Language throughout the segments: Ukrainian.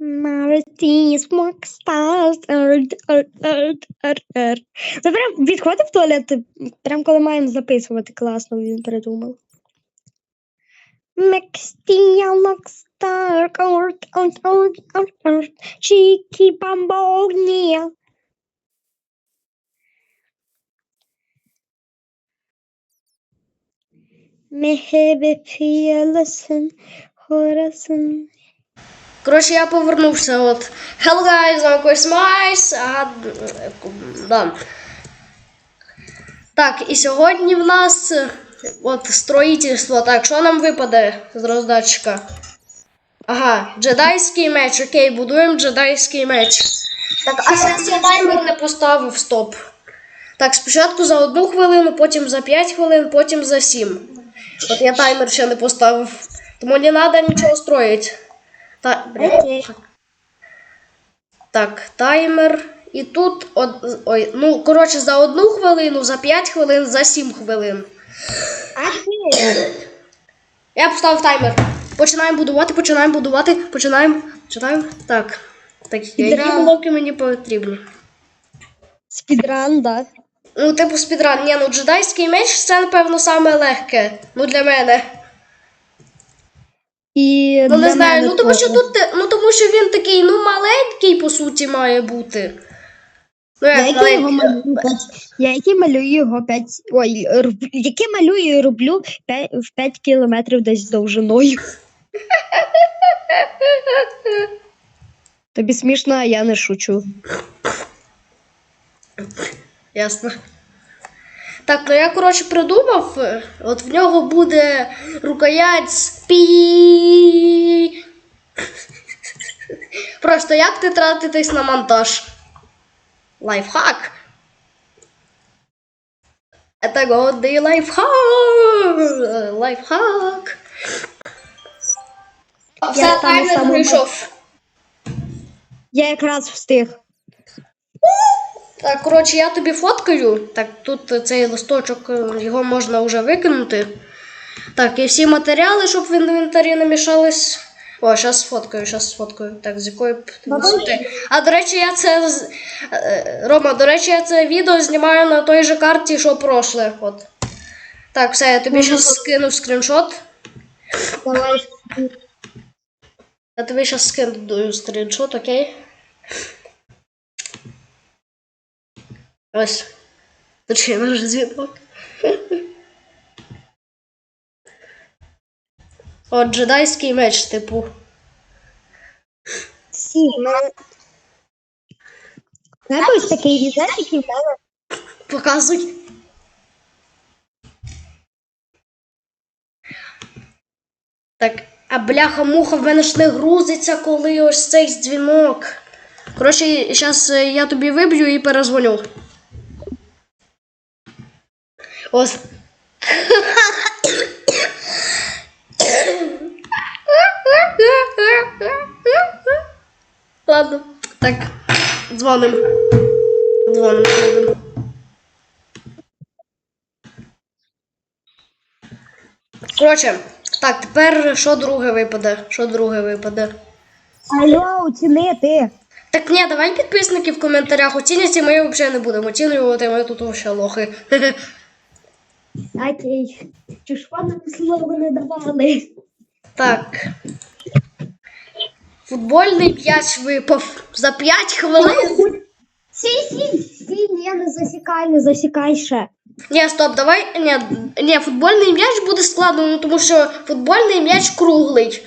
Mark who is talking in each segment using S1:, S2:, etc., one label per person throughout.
S1: Marty's Rockstars. Р, р, р, р, р. Це прям відходив в туалет, прям коли маємо записувати, класно він придумав. Мексія Rockstar. Орт, орт, орт, орт, орт. Чікі бамбогнія. Мехебе фієлесен, хорасен.
S2: Коротше, я повернувся. От. Hello guys, Койс Майс. А, да. Так, і сьогодні в нас от строїтельство. Так, що нам випаде з роздатчика? Ага, джедайський меч. Окей, будуємо джедайський меч. Так, а сенс я таймер не поставив, стоп. Так, спочатку за одну хвилину, потім за 5 хвилин, потім за 7. От я таймер ще не поставив. Тому не треба нічого строїти. Та. Так, таймер. І тут од... ой, ну, коротше, за одну хвилину, за 5 хвилин, за 7 хвилин. Я поставив таймер. Починаємо будувати, починаємо будувати, починаємо. Починаємо. Так. Так, які блоки мені потрібні?
S1: Спідран, да.
S2: Ну, типу спідран. Ні, ну джедайський меч це, напевно, саме легке. Ну, для мене.
S1: І
S2: Ну, не знаю, ну тому що тут, ну тому що він такий, ну, маленький, по суті, має бути. Ну,
S1: Я
S2: як
S1: який його малюю, п'ять- я який малюю його 5, ой, роб- який малюю і роблю 5, в 5 кілометрів десь довжиною. Тобі смішно, а я не шучу.
S2: Ясно. Так, ну я, коротше, придумав. е, От в нього буде рукоять з. Просто як не тратитись на монтаж? Лайфхак. Это годний лайфхак. Лайфхак.
S1: Я
S2: Все,
S1: там
S2: таймер прийшов.
S1: Я якраз встиг.
S2: Так, коротше, я тобі фоткаю. Так, тут цей листочок, е, його можна вже викинути. Так, і всі матеріали, щоб в інвентарі не мішались. О, зараз сфоткаю, зараз сфоткаю. Так, з якої б висоти. А до речі, я це. е, Рома, до речі, я це відео знімаю на той же карті, що прошле. От. Так, все, я тобі зараз скину скріншот.
S1: Давай.
S2: Я тобі зараз скину скріншот, окей? Ось. Точніше, наш дзвінок. От джедайський меч, типу.
S1: Всі, в мене... В ось такий різець, який в мене.
S2: Показуй. Так, а бляха-муха в мене ж не грузиться, коли ось цей дзвінок. Коротше, зараз я тобі виб'ю і перезвоню. Ось. Ладно, так, дзвоним. Дзвоним, дзвоним. Коротше, так, тепер що друге випаде? Що друге випаде?
S1: Алло, оціни ти.
S2: Так ні, давай підписники в коментарях оцінять, і ми взагалі не будемо оцінювати, ми тут вообще лохи.
S1: Окей. Чи ж вам слово не давали?
S2: Так. Футбольний м'яч випав за 5 хвилин.
S1: Сі, сі, сі, ні, не засікай, не засікай ще.
S2: Ні, стоп, давай. Ні, ні, футбольний м'яч буде складно, ну, тому що футбольний м'яч круглий.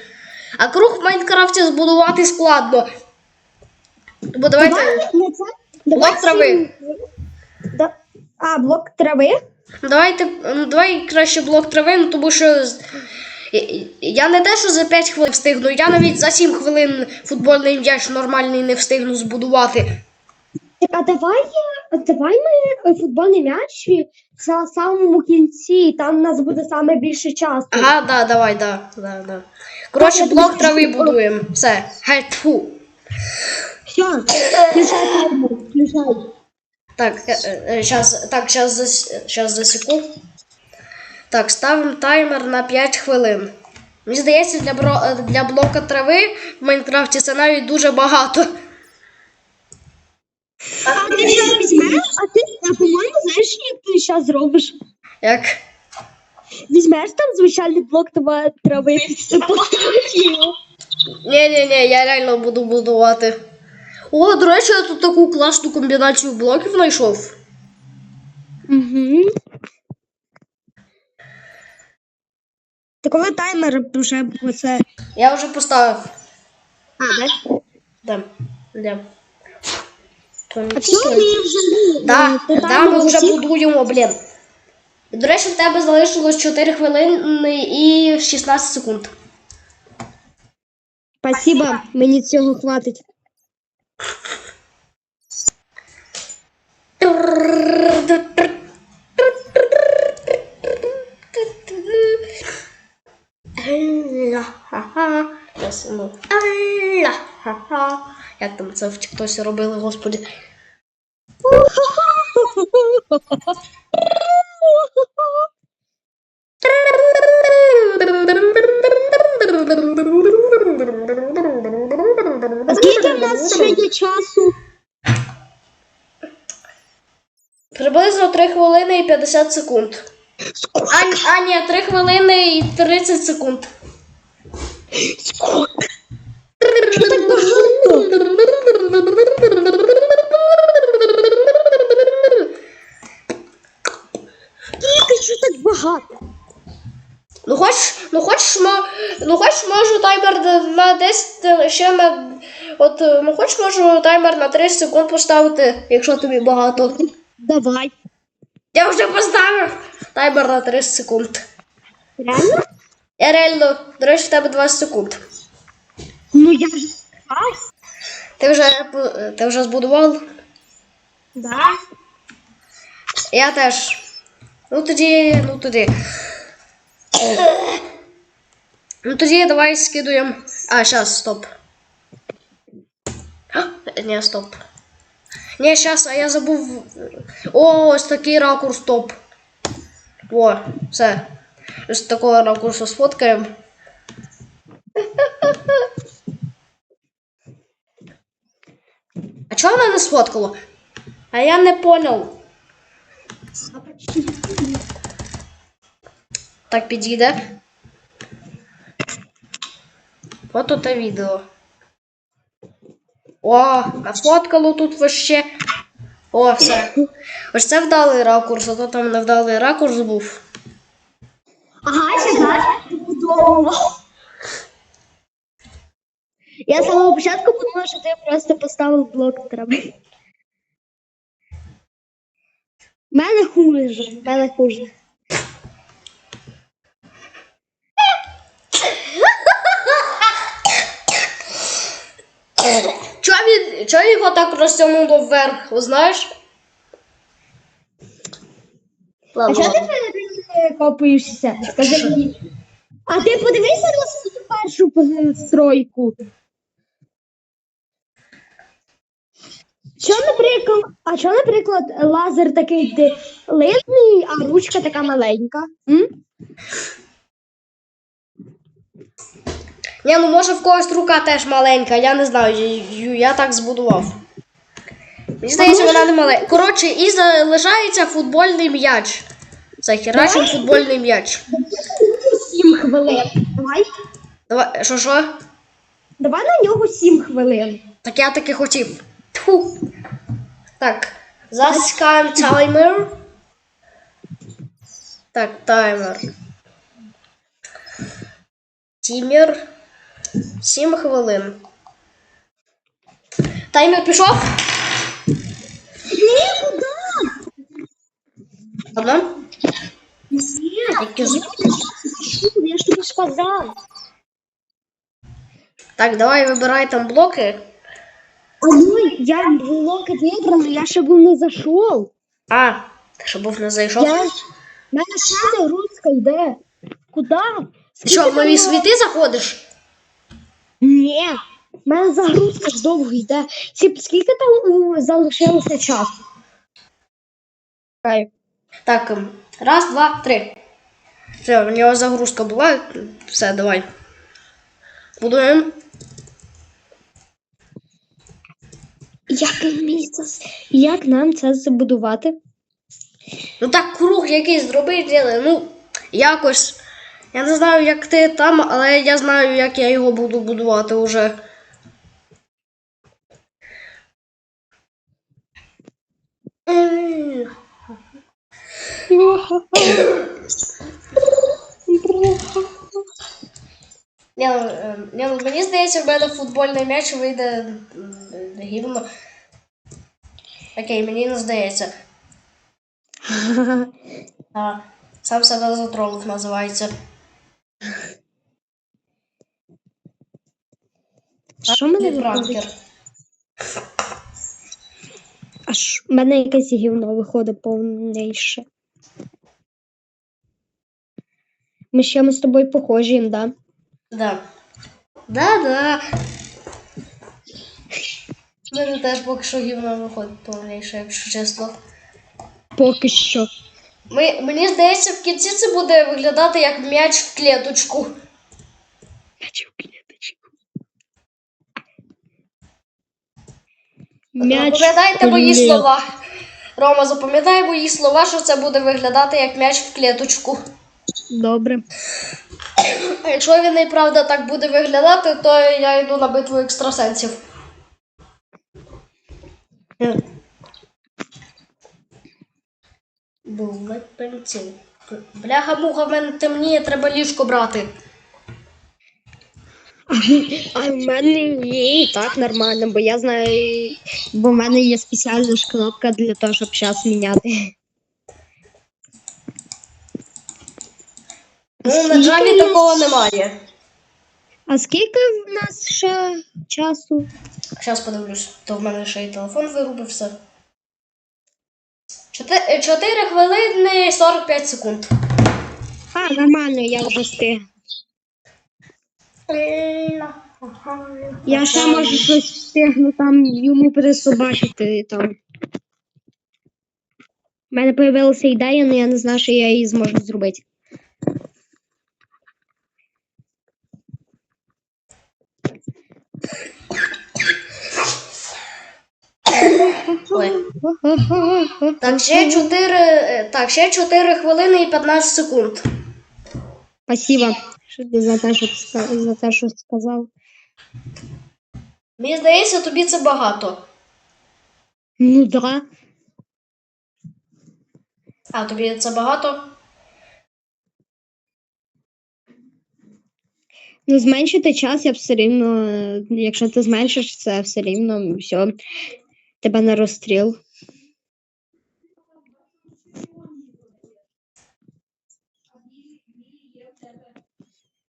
S2: А круг в Майнкрафті збудувати складно. Бо давайте.
S1: Давай не це.
S2: Блок трави.
S1: Да. А, блок трави?
S2: Давайте, ну, давай краще блок трави, ну, тому що я- не те, що за 5 хвилин встигну, я навіть за 7 хвилин футбольний м'яч нормальний не встигну збудувати.
S1: Так, а давай, давай ми е, футбольний м'яч в самому кінці, там у нас буде саме більше часу.
S2: Ага, да, давай, да, да, да. Коротше, блок трави будуємо. Все. Геть, тьфу.
S1: Все, включай включай.
S2: Так, зараз, так, зараз, зас, щас засіку. Так, ставимо таймер на 5 хвилин. Мені здається, для, бро... е, для блока трави в Майнкрафті це навіть дуже багато.
S1: А ти що візьмеш? А ти, а по-моєму, знаєш, як ти зараз зробиш?
S2: Як?
S1: Візьмеш там звичайний блок трави і поставиш його.
S2: Ні, ні, ні, я реально буду будувати. О, до речі, я тут таку класну комбінацію блоків знайшов.
S1: Угу. Та коли таймер вже оце.
S2: Я вже поставив.
S1: А, так?
S2: Де? Де?
S1: А чому ми вже
S2: Да, да, ми вже будуємо, блін. До речі, в тебе залишилось 4 хвилини і 16 секунд.
S1: Спасибо, мені цього хватить.
S2: Як там це в Тіктосі робили, господи.
S1: А скільки в нас ще є часу?
S2: Приблизно 3 хвилини і 50 секунд. А, а ні, 3 хвилини і 30 секунд.
S1: Що так що так багато?
S2: Ну хочеш, ну хочеш, мо- ну хочеш, можу таймер на 10, е, ще на. От, е, ну хочеш, можу таймер на 30 секунд поставити, якщо тобі багато.
S1: Давай.
S2: Я вже поставив таймер на 30 секунд.
S1: Реально?
S2: Я реально, до речі, в тебе 20 секунд.
S1: Ну я вже. А?
S2: Ти вже, е, ти вже збудував?
S1: Да.
S2: Я теж. Ну тоді, ну тоді. Ну тоді давай скидуємо. А, щас, стоп. А, Ні, стоп. Ні, щас, а я забув. О, ось такий ракурс, стоп. О, все. Ось такого ракурсу сфоткаємо. А чого вона не сфоткало? А я не понял. Так підійде. От оте відео. О, нафоткало тут вообще. О, все. Ось це вдалий ракурс, а то там невдалий ракурс був.
S1: Ага, сейчас Удобно. Я з самого початку подумала, що ти просто поставив блок. В мене хуже, в мене хуже.
S2: Чого він, чого його так розтягнуло вверх, знаєш?
S1: А чого ти? Скажи мені. А ти подивися на свою першу постройку. Що, наприклад, а що, наприклад, лазер такий длинний, а ручка така маленька? М?
S2: Ні, ну може в когось рука теж маленька, я не знаю, я, я так збудував. Мені здається, вона не маленька. Коротше, і залишається футбольний м'яч. Захерачим футбольний м'яч.
S1: Сім хвилин. Давай.
S2: Давай, що що?
S1: Давай на нього сім хвилин.
S2: Так я таки хотів. Тьфу. Так. Заскаємо таймер. Так, таймер. Тімер. 7 хвилин. Таймер пішов?
S1: Ні, куди?
S2: Ладно.
S1: Ні, я ж тобі сказав.
S2: Так, давай вибирай там блоки.
S1: Ой, я блоки вибрала, я ще був не зайшов.
S2: А, ти що був не зайшов?
S1: Я... Мене ще загрузка йде. Куди?
S2: Що, в нові світи заходиш?
S1: Ні. В мене загрузка ж довго йде. Ці- Скільки там у, залишилося часу? Чекаю.
S2: Так, ем, раз, два, три. Все, в нього загрузка була. Все, давай. Будуємо.
S1: Як, мені це як нам це забудувати?
S2: Ну так круг якийсь зробити, ну, якось. Я не знаю, як ти там, але я знаю, як я його буду будувати уже. Ну, е, ну, мені здається, в мене футбольний м'яч вийде гівно. Окей, мені не здається. Сам себе затролив називається.
S1: Що в мене виходить? Аж в мене якесь гівно виходить повніше. Ми ще ми з тобою похожі, да?
S2: Да. Да-да. В мене теж поки що гівно виходить повніше, якщо чесно.
S1: Поки що.
S2: Ми, мені здається, в кінці це буде виглядати як м'яч в клеточку.
S1: М'яч.
S2: Запам'ятайте мої
S1: клет-
S2: слова. Рома, запам'ятай мої слова, що це буде виглядати як м'яч в клеточку.
S1: Добре.
S2: А якщо він і правда так буде виглядати, то я йду на битву екстрасенсів. Був пенсів. Бляха-муха, в мене темніє, треба ліжко брати.
S1: А в мене ні, так нормально, бо я знаю, бо в мене є спеціальна ж кнопка для того, щоб час міняти.
S2: Ну, на джаві такого немає.
S1: А скільки в нас ще часу?
S2: Зараз подивлюсь, то в мене ще й телефон вирубився. Чотири, чотири хвилини 45 секунд.
S1: А, нормально, я вже встиг. Я ще можу щось встигну там йому присобачити там. У мене з'явилася ідея, але я не знаю, що я її зможу зробити.
S2: Ой. Так, ще 4, так, ще 4 хвилини і 15 секунд.
S1: Спасибо що ти за те, що ти ска- за те, що сказав.
S2: Мені здається, тобі це багато.
S1: Ну да.
S2: А, тобі це багато?
S1: Ну, зменшити час я все рівно, якщо ти зменшиш це, все рівно все, тебе на розстріл.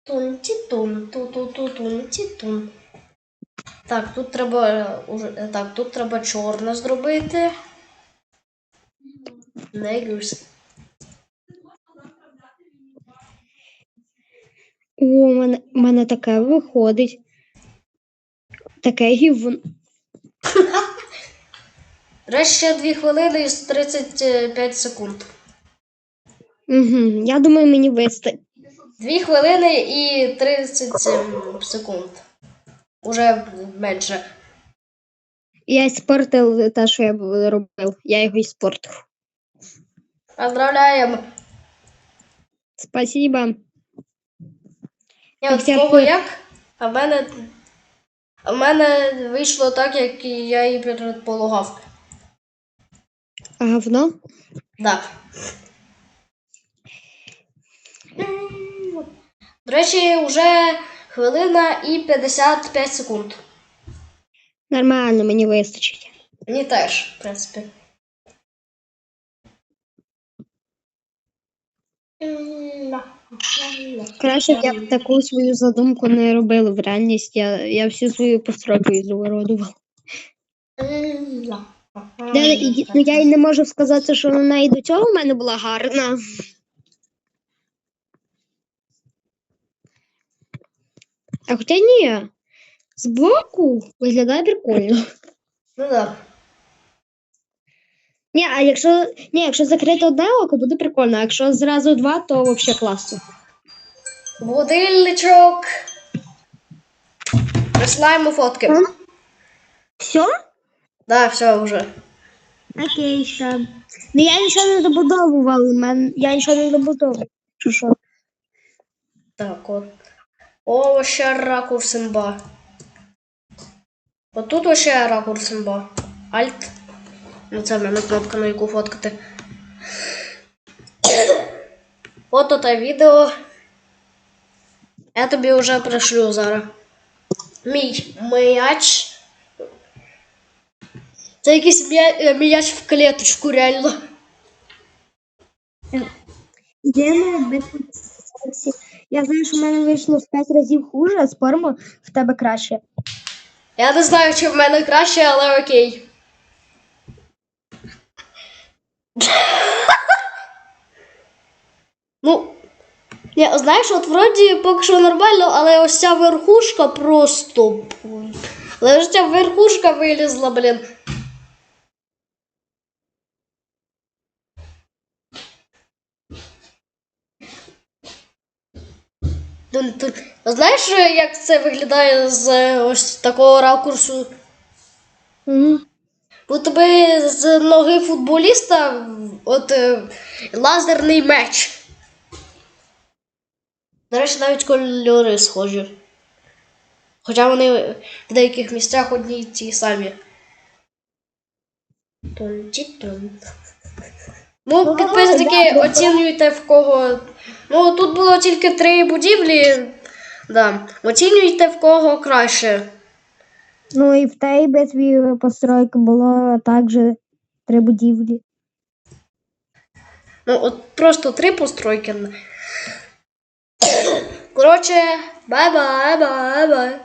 S2: Тун-ті-тун, ту-ту-ту-тун-ті-тун. Так, тут треба е, уже. е, Так, тут треба чорне зробити. Негрс.
S1: О, у мене, мене таке виходить. Таке гівно.
S2: Ще 2 хвилини і 35 секунд.
S1: Угу. Я думаю, мені вистачить.
S2: 2 хвилини і 37 секунд. Уже менше.
S1: Я спортив те, що я робив. Я його і спортив.
S2: Поздравляємо!
S1: Спасибо. Так,
S2: от
S1: дякую.
S2: як? А в мене. А в мене вийшло так, як і я і предполагав.
S1: Говно?
S2: Да. До речі, вже хвилина і 55 секунд.
S1: Нормально, мені вистачить.
S2: Мені теж, в принципі.
S1: Краще б я б таку свою задумку не робила в реальність. Я, я всю свою постройку ізуродував. Я, ну, я й не можу сказати, що вона і до цього в мене була гарна. А хоча ні, збоку виглядає прикольно.
S2: Ну да.
S1: Ні, а якщо, ні, якщо закрити одне око, буде прикольно, а якщо зразу два, то взагалі класно.
S2: Будильничок. Присилаємо фотки.
S1: М? Все?
S2: Да, все вже.
S1: Окей, ще. Ну я нічого не добудовував, у я нічого не що?
S2: Так, от. О, ще ракурс імба. От тут ще ракурс імба. Альт. Ну це в мене кнопка, на яку фоткати. Фото та відео. Я тобі вже пришлю зараз. Мій м'яч. Це якийсь м'я- е, м'яч в клеточку, реально.
S1: Йдемо без сексі. Я знаю, що в мене вийшло в 5 разів хуже, а споримо в тебе краще.
S2: Я не знаю, чи в мене краще, але окей. ну, я, знаєш, от вроді поки що нормально, але ось ця верхушка просто. Але ж ця верхушка вилізла, блін. Знаєш, як це виглядає з е, ось такого ракурсу?
S1: Угу.
S2: Будто би з ноги футболіста от е, лазерний меч. До речі, навіть кольори схожі. Хоча вони в деяких місцях одні й ті самі. Ну,
S1: Ну,
S2: підписники, оцінюйте в кого. Ну, тут було тільки три будівлі. Да. Оцінюйте в кого краще.
S1: Ну і в тій битві постройки було також три будівлі.
S2: Ну, от просто три постройки. Коротше, бай-бай, бай-бай.